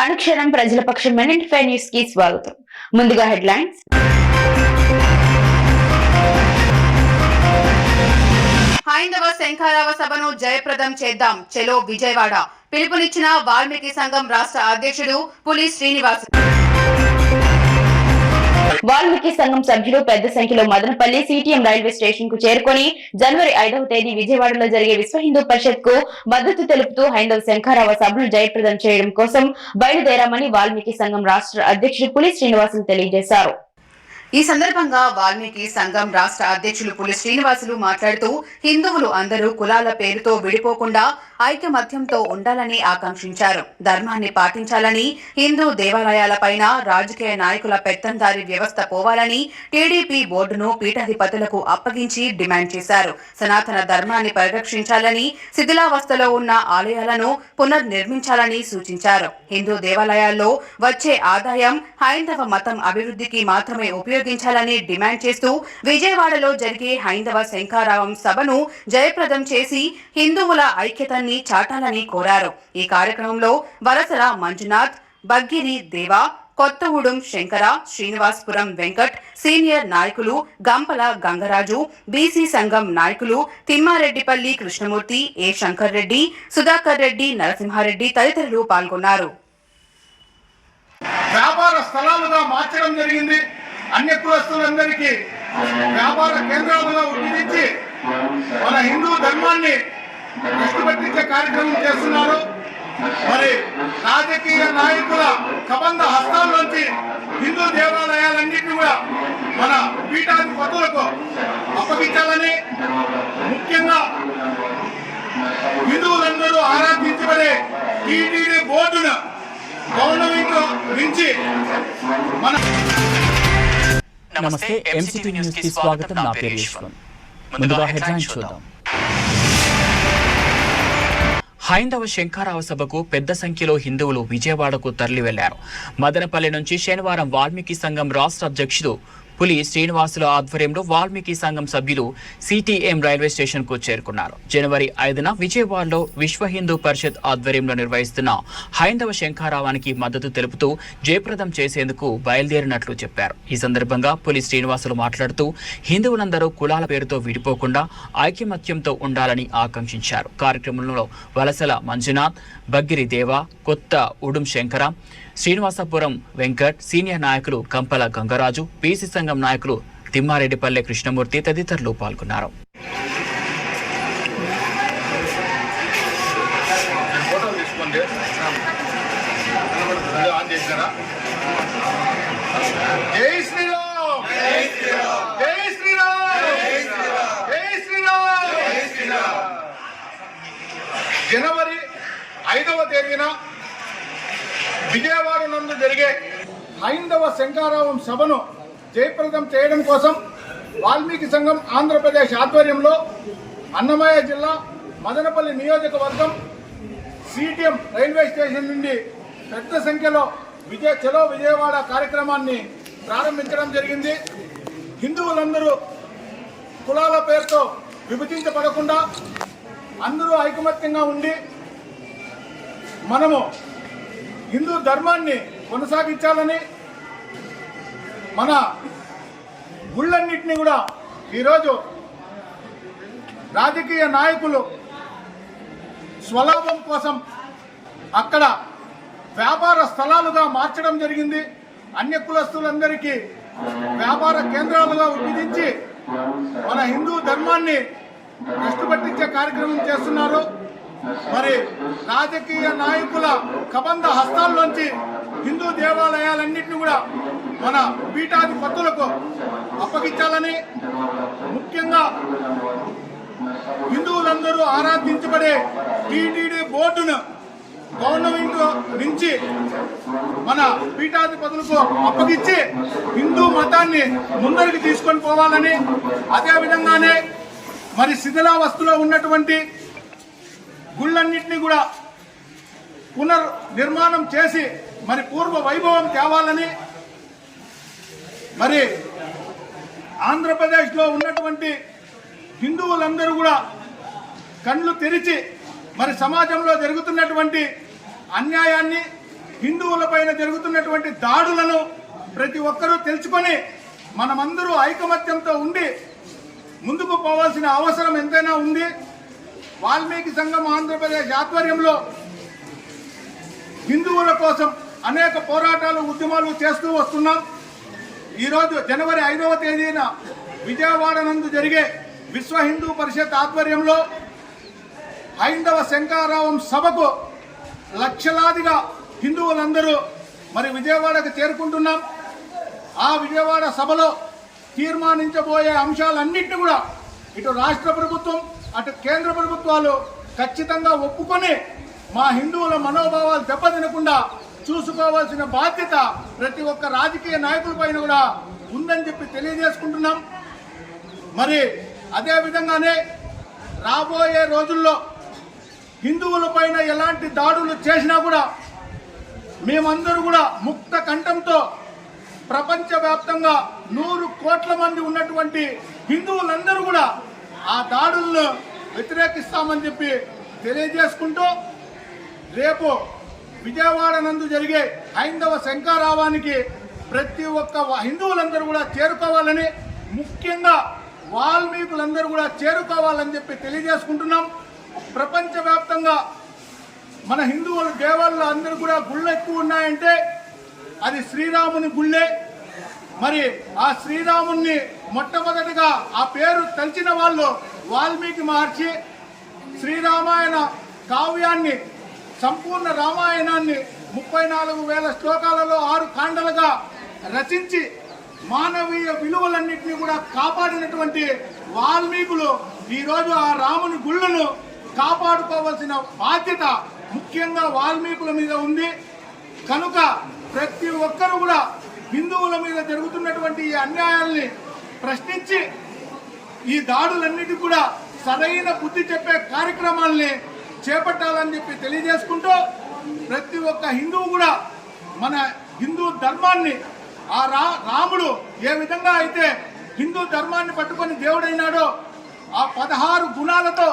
అనుక్షణం ప్రజల పక్షం minute five న్యూస్కి స్వాగతం. ముందుగా హెడ్లైన్స్. హైందవ శంఖారావ సభను జయప్రదం చేద్దాం. చెలో విజయవాడ. పిలుపునిచ్చిన వాల్మీకి సంఘం రాష్ట్ర అధ్యక్షుడు పులి శ్రీనివాస్. వాల్మీకి సంఘం సభ్యులు పెద్ద సంఖ్యలో మదనపల్లి సిటిఎం రైల్వే స్టేషన్కు చేరుకొని జనవరి ఐదవ తేదీ విజయవాడలో జరిగే విశ్వ హిందూ పరిషత్కు మద్దతు తెలుపుతూ హైందవ శంఖారావు సభను జయప్రదం చేయడం కోసం బయలుదేరామని వాల్మీకి సంఘం రాష్ట్ర అధ్యక్షుడు పులి శ్రీనివాసన్ తెలియజేశారు. ఈ సందర్భంగా వాల్మీకి సంఘం రాష్ట్ర అధ్యక్షులు పులి శ్రీనివాసులు మాట్లాడుతూ హిందువులు అందరూ కులాల పేరుతో విడిపోకుండా ఐకమత్యంతో ఉండాలని ఆకాంక్షించారు. ధర్మాన్ని పాటించాలని హిందూ దేవాలయాలపైన రాజకీయ నాయకుల పెత్తందారి వ్యవస్థ పోవాలని టీడీపీ బోర్డును పీఠాధిపతులకు అప్పగించి డిమాండ్ చేశారు. సనాతన ధర్మాన్ని పరిరక్షించాలని శిథిలావస్థలో ఉన్న ఆలయాలను పునర్నిర్మించాలని సూచించారు. హిందూ దేవాలయాల్లో వచ్చే ఆదాయం హైందవ మతం అభివృద్ధికి మాత్రమే ఉపయోగించాలని డిమాండ్ చేస్తూ విజయవాడలో జరిగే హైందవ శంఖారావం సభను జయప్రదం చేసి హిందువుల ఐక్యతని చాటాలని కోరారు. ఈ కార్యక్రమంలో వరసల మంజునాథ్ బగ్గిరి దేవా కొత్తగూడెం శంకర శ్రీనివాసపురం వెంకట్ సీనియర్ నాయకులు గంపల గంగరాజు బీసీ సంఘం నాయకులు తిమ్మారెడ్డిపల్లి కృష్ణమూర్తి ఏ శంకర్ రెడ్డి సుధాకర్ రెడ్డి నరసింహారెడ్డి తదితరులు పాల్గొన్నారు. వ్యాపార స్థలాలుగా మార్చడం జరిగింది. అన్ని కులస్తులందరికీ వ్యాపార కేంద్రాలుగా విభజించి మన హిందూ ధర్మాన్ని పట్టించే కార్యక్రమం చేస్తున్నారు. మరి రాజకీయ నాయకుల కబంధ హస్తాల్లోంచి హిందూ దేవాలయాలన్నింటినీ కూడా మన పీఠాధిపతులకు అప్పగించాలని ముఖ్యంగా హిందువులందరూ ఆరాధించబడే టీటీడీ బోర్డును గవర్నమెంట్ నుంచి మన నమస్తే ఎంసిటీ న్యూస్కి స్వాగతం నా పేరు ముందుగా హెడ్లైన్స్ చూద్దాం. హైందవ శంఖారావ సభకు పెద్ద సంఖ్యలో హిందువులు విజయవాడకు తరలి వెళ్ళారు మదనపల్లి నుంచి శనివారం వాల్మీకి సంఘం రాష్ట్ర అధ్యక్షుడు పులి శ్రీనివాసుల ఆధ్వర్యంలో వాల్మీకి సంఘం సభ్యులు సిటిఎం రైల్వే స్టేషన్కు చేరుకున్నారు. జనవరి ఐదున విజయవాడలో విశ్వ హిందూ పరిషత్ ఆధ్వర్యంలో నిర్వహిస్తున్న హైందవ శంఖారావానికి మద్దతు తెలుపుతూ జయప్రదం చేసేందుకు బయలుదేరినట్లు చెప్పారు. ఈ సందర్భంగా పులి శ్రీనివాసులు మాట్లాడుతూ హిందువులందరూ కులాల పేరుతో విడిపోకుండా ఐక్యమత్యంతో ఉండాలని ఆకాంక్షించారు. కార్యక్రమంలో వలసల మంజునాథ్ బగ్గిరి దేవ కొత్త ఉడుం శంకర శ్రీనివాసపురం వెంకట్ సీనియర్ నాయకులు కంపల గంగరాజు పీసీ సంఘం నాయకులు తిమ్మారెడ్డిపల్లె కృష్ణమూర్తి తదితరులు పాల్గొన్నారు. ఫోటో తీసుకోండి. అది ఆన్ చేశారా? జై శ్రీరామ్! జై శ్రీరామ్! జై శ్రీరామ్! జై శ్రీరామ్! జనవరి ఐదవ తేదీన విజయవాడ నందు జరిగే హైందవ శంకారావం సభను జయప్రదం చేయడం కోసం వాల్మీకి సంఘం ఆంధ్రప్రదేశ్ ఆధ్వర్యంలో అన్నమయ్య జిల్లా మదనపల్లి నియోజకవర్గం సిటిఎం రైల్వే స్టేషన్ నుండి పెద్ద సంఖ్యలో విజయ చలో విజయవాడ కార్యక్రమాన్ని ప్రారంభించడం జరిగింది. హిందువులందరూ కులాల పేరుతో విభజించబడకుండా అందరూ ఐకమత్యంగా ఉండి మనము హిందూ ధర్మాన్ని కొనసాగించాలని మన గుళ్ళన్నింటినీ కూడా ఈరోజు రాజకీయ నాయకులు స్వలాభం కోసం అక్కడ వ్యాపార స్థలాలుగా మార్చడం జరిగింది. అన్య కులస్తులందరికీ వ్యాపార కేంద్రాలుగా విభజించి మన హిందూ ధర్మాన్ని పట్టించే కార్యక్రమం చేస్తున్నారు. మరి రాజకీయ నాయకుల కబంధ హస్తాల్లోంచి హిందూ దేవాలయాలన్నింటినీ కూడా మన పీఠాధిపతులకు అప్పగించాలని ముఖ్యంగా హిందువులందరూ ఆరాధించబడే టీటీడీ బోర్డును గవర్నమెంట్ నుంచి మన పీఠాధిపతులకు అప్పగించి హిందూ మతాన్ని ముందరికి తీసుకొని పోవాలని అదేవిధంగానే మరి శిథిలావస్థలో ఉన్నటువంటి గుళ్ళన్నింటినీ కూడా పునర్ నిర్మాణం చేసి మరి పూర్వ వైభవం తేవాలని మరి ఆంధ్రప్రదేశ్లో ఉన్నటువంటి హిందువులందరూ కూడా కళ్ళు తెరిచి మరి సమాజంలో జరుగుతున్నటువంటి అన్యాయాన్ని హిందువులపైన జరుగుతున్నటువంటి దాడులను ప్రతి ఒక్కరూ తెలుసుకొని మనమందరూ ఐకమత్యంతో ఉండి ముందుకు పోవాల్సిన అవసరం ఎంతైనా ఉంది. వాల్మీకి సంఘం ఆంధ్రప్రదేశ్ ఆధ్వర్యంలో హిందువుల కోసం అనేక పోరాటాలు ఉద్యమాలు చేస్తూ వస్తున్నాం. ఈరోజు జనవరి ఐదవ తేదీన విజయవాడ నందు జరిగే విశ్వ హిందూ పరిషత్ ఆధ్వర్యంలో హైందవ శంకారావం సభకు లక్షలాదిగా హిందువులందరూ మరి విజయవాడకు చేరుకుంటున్నాం. ఆ విజయవాడ సభలో తీర్మానించబోయే అంశాలన్నింటినీ కూడా ఇటు రాష్ట్ర ప్రభుత్వం అటు కేంద్ర ప్రభుత్వాలు ఖచ్చితంగా ఒప్పుకొని మా హిందువుల మనోభావాలు దెబ్బతినకుండా చూసుకోవాల్సిన బాధ్యత ప్రతి ఒక్క రాజకీయ నాయకుల పైన కూడా ఉందని చెప్పి తెలియజేసుకుంటున్నాం. మరి అదే విధంగానే రాబోయే రోజుల్లో హిందువుల పైన ఎలాంటి దాడులు చేసినా కూడా మేమందరూ కూడా ముక్త కంఠంతో ప్రపంచవ్యాప్తంగా నూరు కోట్ల మంది ఉన్నటువంటి హిందువులందరూ కూడా ఆ దాడులను వ్యతిరేకిస్తామని చెప్పి తెలియజేసుకుంటూ రేపు విజయవాడ నందు జరిగే హైందవ శంకారావానికి ప్రతి ఒక్క హిందువులందరూ కూడా చేరుకోవాలని ముఖ్యంగా వాల్మీకులందరూ కూడా చేరుకోవాలని చెప్పి తెలియజేసుకుంటున్నాం. ప్రపంచవ్యాప్తంగా మన హిందువుల దేవాలయాలు అందరూ కూడా గుళ్ళు ఎక్కువ ఉన్నాయంటే అది శ్రీరాముని గుళ్ళే. మరి ఆ శ్రీరాముణ్ణి మొట్టమొదటిగా ఆ పేరు తలిచిన వాళ్ళు వాల్మీకి మహర్షి శ్రీరామాయణ కావ్యాన్ని సంపూర్ణ రామాయణాన్ని ముప్పై నాలుగు వేల శ్లోకాలలో ఆరు కాండలుగా రచించి మానవీయ విలువలన్నింటినీ కూడా కాపాడినటువంటి వాల్మీకులు ఈరోజు ఆ రాముని గుళ్ళను కాపాడుకోవాల్సిన బాధ్యత ముఖ్యంగా వాల్మీకుల మీద ఉంది. కనుక ప్రతి ఒక్కరు కూడా హిందువుల మీద జరుగుతున్నటువంటి ఈ అన్యాయాల్ని ప్రశ్నించి ఈ దాడులన్నిటి కూడా సరైన బుద్ధి చెప్పే కార్యక్రమాల్ని చేపట్టాలని చెప్పి తెలియజేసుకుంటూ ప్రతి ఒక్క హిందువు కూడా మన హిందూ ధర్మాన్ని ఆ రా రాముడు ఏ విధంగా అయితే హిందూ ధర్మాన్ని పట్టుకొని దేవుడైనాడో ఆ పదహారు గుణాలతో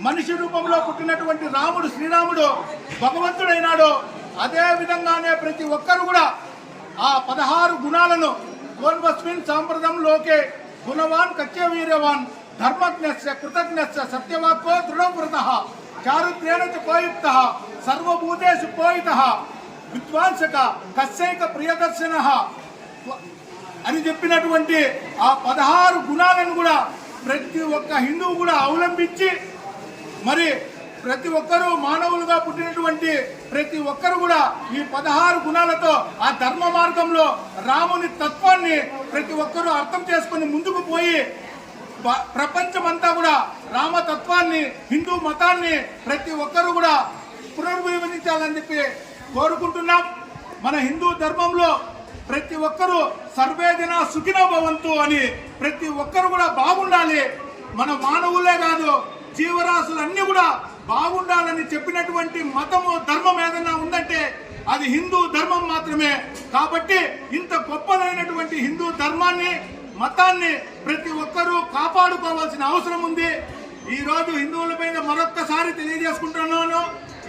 మనిషి రూపంలో పుట్టినటువంటి రాముడు శ్రీరాముడు భగవంతుడైనాడో అదే విధంగానే ప్రతి ఒక్కరు కూడా ఆ పదహారు గుణాలను కోన్వస్మిన్ సాంప్రదంలోకే గుణవాన్ కత్యవీర్యవాన్ ధర్మజ్ఞస్య కృతజ్ఞస్య సత్యవాక్కో దృఢవ్రత చారుత్రేణ పోయుక్త సర్వభూతేషు పోయిత. విద్వాంసక కస్యైక ప్రియదర్శన. అని చెప్పినటువంటి ఆ పదహారు గుణాలను కూడా ప్రతి ఒక్క హిందువు కూడా అవలంబించి మరి ప్రతి ఒక్కరూ మానవులుగా పుట్టినటువంటి ప్రతి ఒక్కరు కూడా ఈ పదహారు గుణాలతో ఆ ధర్మ మార్గంలో రాముని తత్వాన్ని ప్రతి ఒక్కరూ అర్థం చేసుకొని ముందుకు పోయి ప్రపంచమంతా కూడా రామతత్వాన్ని హిందూ మతాన్ని ప్రతి ఒక్కరూ కూడా పునర్విభజించాలని చెప్పి కోరుకుంటున్నాం. మన హిందూ ధర్మంలో ప్రతి ఒక్కరూ సర్వేదిన సుఖిన భవంతు అని ప్రతి ఒక్కరు కూడా బాగుండాలి. మన మానవులే కాదు జీవరాశులన్నీ కూడా బాగుండాలని చెప్పినటువంటి మతము ధర్మం ఏదైనా ఉందంటే అది హిందూ ధర్మం మాత్రమే. కాబట్టి ఇంత గొప్పదైనటువంటి హిందూ ధర్మాన్ని మతాన్ని ప్రతి ఒక్కరూ కాపాడుకోవాల్సిన అవసరం ఉంది. ఈ రోజు హిందువుల మీద మరొక్కసారి తెలియజేసుకుంటున్నాను.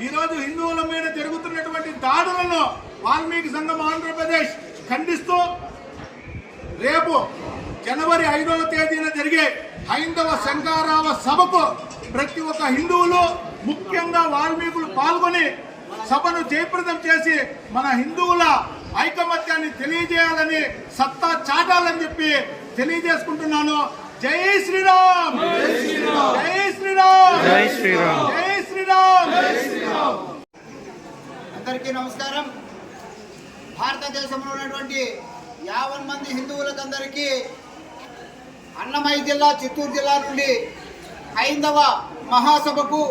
ఈరోజు హిందువుల మీద జరుగుతున్నటువంటి దాడులను వాల్మీకి సంఘం ఆంధ్రప్రదేశ్ ఖండిస్తూ రేపు జనవరి ఐదవ తేదీన జరిగే హైందవ శంకారావ సభకు ప్రతి ఒక్క హిందువులు ముఖ్యంగా వాల్మీకులు పాల్గొని సభను జయప్రదం చేసి మన హిందువుల ఐకమత్యాన్ని తెలియజేయాలని సత్తా చాటాలని చెప్పి తెలియజేసుకుంటున్నాను. జై శ్రీరామ్! జై శ్రీరామ్! జై శ్రీరామ్! జై శ్రీరామ్! అందరికీ నమస్కారం. భారతదేశంలో ఉన్నటువంటి యావన్ మంది హిందువులకందరికీ అన్నమయ్య జిల్లా చిత్తూరు జిల్లా నుండి హైందవ మహాసభకు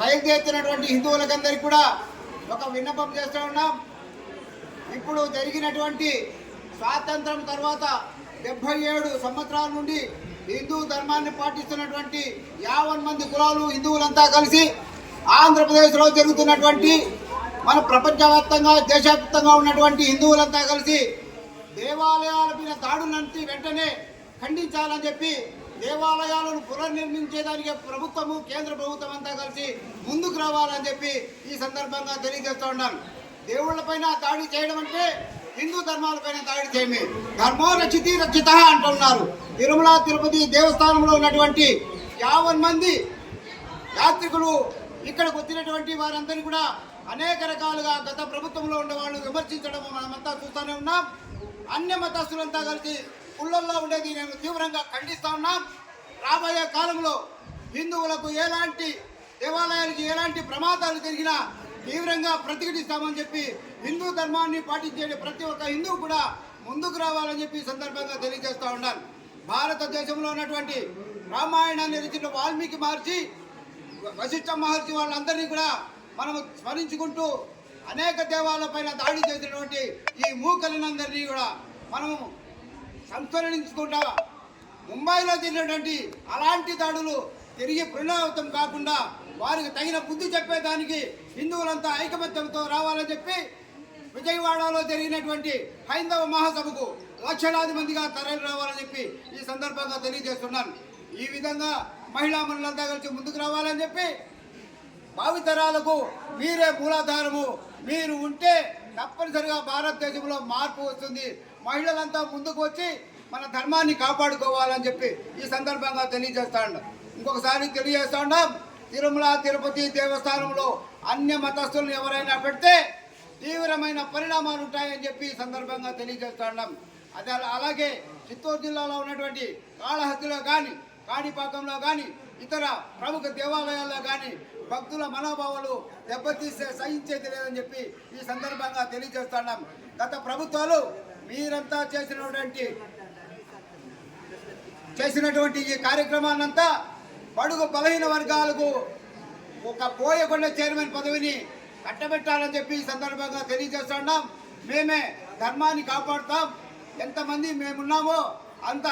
బయలుదేరుతున్నటువంటి హిందువులకందరికీ కూడా ఒక విన్నపం చేస్తూ ఉన్నాం. ఇప్పుడు జరిగినటువంటి స్వాతంత్రం తర్వాత డెబ్బై ఏడు సంవత్సరాల నుండి హిందూ ధర్మాన్ని పాటిస్తున్నటువంటి యావన్ మంది కులాలు హిందువులంతా కలిసి ఆంధ్రప్రదేశ్లో జరుగుతున్నటువంటి మన ప్రపంచవ్యాప్తంగా దేశవ్యాప్తంగా ఉన్నటువంటి హిందువులంతా కలిసి దేవాలయాల మీద దాడులంటి వెంటనే ఖండించాలని చెప్పి దేవాలయాలను పునర్నిర్మించేదానికి ప్రభుత్వము కేంద్ర ప్రభుత్వం అంతా కలిసి ముందుకు రావాలని చెప్పి ఈ సందర్భంగా తెలియజేస్తూ ఉన్నాను దేవుళ్ళపైన దాడి చేయడం అంటే హిందూ ధర్మాలపైన దాడి చేయమే ధర్మో రచితి రచిత అంటున్నారు. తిరుమల తిరుపతి దేవస్థానంలో ఉన్నటువంటి యావన్ మంది యాత్రికులు ఇక్కడికి వచ్చినటువంటి వారందరినీ కూడా అనేక రకాలుగా గత ప్రభుత్వంలో ఉండే వాళ్ళు విమర్శించడం మనమంతా చూస్తూనే ఉన్నాం. అన్య మతస్థులంతా కలిసి పుల్లల్లో ఉండేది నేను తీవ్రంగా ఖండిస్తా ఉన్నాం. రాబోయే కాలంలో హిందువులకు ఎలాంటి దేవాలయాలకి ఎలాంటి ప్రమాదాలు జరిగినా తీవ్రంగా ప్రతిఘటిస్తామని చెప్పి హిందూ ధర్మాన్ని పాటించే ప్రతి ఒక్క హిందువు కూడా ముందుకు రావాలని చెప్పి సందర్భంగా తెలియజేస్తూ ఉన్నాను. భారతదేశంలో ఉన్నటువంటి రామాయణాన్ని రచించిన వాల్మీకి మహర్షి వశిష్ఠ మహర్షి వాళ్ళందరినీ కూడా మనము స్మరించుకుంటూ అనేక దేవాలపైన దాడి చేసినటువంటి ఈ మూకలనందరినీ కూడా మనము సంస్మరించుకుంటా ముంబైలో జరిగినటువంటి అలాంటి దాడులు తిరిగి పునరావృతం కాకుండా వారికి తగిన బుద్ధి చెప్పేదానికి హిందువులంతా ఐకమత్యంతో రావాలని చెప్పి విజయవాడలో జరిగినటువంటి హైందవ మహాసభకు లక్షలాది మందిగా తరలి రావాలని చెప్పి ఈ సందర్భంగా తెలియజేస్తున్నాను. ఈ విధంగా మహిళా మండలంతా కలిసి ముందుకు రావాలని చెప్పి భావితరాలకు మీరే మూలాధారము. మీరు ఉంటే తప్పనిసరిగా భారతదేశంలో మార్పు వస్తుంది. మహిళలంతా ముందుకు వచ్చి మన ధర్మాన్ని కాపాడుకోవాలని చెప్పి ఈ సందర్భంగా తెలియజేస్తాను ఇంకొకసారి తెలియజేస్తా ఉన్నాం. తిరుమల తిరుపతి దేవస్థానంలో అన్య మతస్థులను ఎవరైనా పెడితే తీవ్రమైన పరిణామాలు ఉంటాయని చెప్పి సందర్భంగా తెలియజేస్తున్నాం అదే అలాగే చిత్తూరు జిల్లాలో ఉన్నటువంటి కాళహస్తిలో కానీ కాణిపాకంలో కానీ ఇతర ప్రముఖ దేవాలయాల్లో కానీ భక్తుల మనోభావాలు దెబ్బతీసే సహించేది లేదని చెప్పి ఈ సందర్భంగా తెలియజేస్తున్నాం గత ప్రభుత్వాలు మీరంతా చేసినటువంటి చేసినటువంటి ఈ కార్యక్రమాన్నంతా బడుగు బలహీన వర్గాలకు ఒక పోయకొండ చైర్మన్ పదవిని కట్టబెట్టాలని చెప్పి సందర్భంగా తెలియజేస్తున్నాం మేమే ధర్మాన్ని కాపాడుతాం. ఎంతమంది మేమున్నామో అంత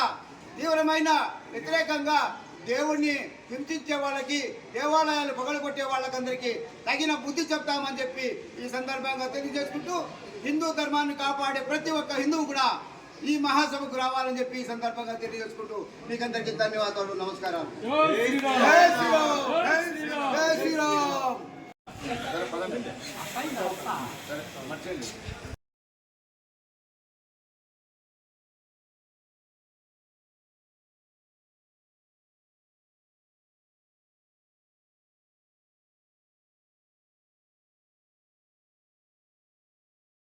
తీవ్రమైన వ్యతిరేకంగా దేవుణ్ణి హింసించే వాళ్ళకి దేవాలయాలు పగలగొట్టే వాళ్ళకందరికీ తగిన బుద్ధి చెప్తామని చెప్పి ఈ సందర్భంగా తెలియజేసుకుంటూ హిందూ ధర్మాన్ని కాపాడే ప్రతి ఒక్క హిందువు కూడా ఈ మహాసభకు రావాలని చెప్పి ఈ సందర్భంగా తెలియజేసుకుంటూ మీకందరికీ ధన్యవాదాలు నమస్కారాలు. జై శ్రీరామ్. జై శ్రీరామ్.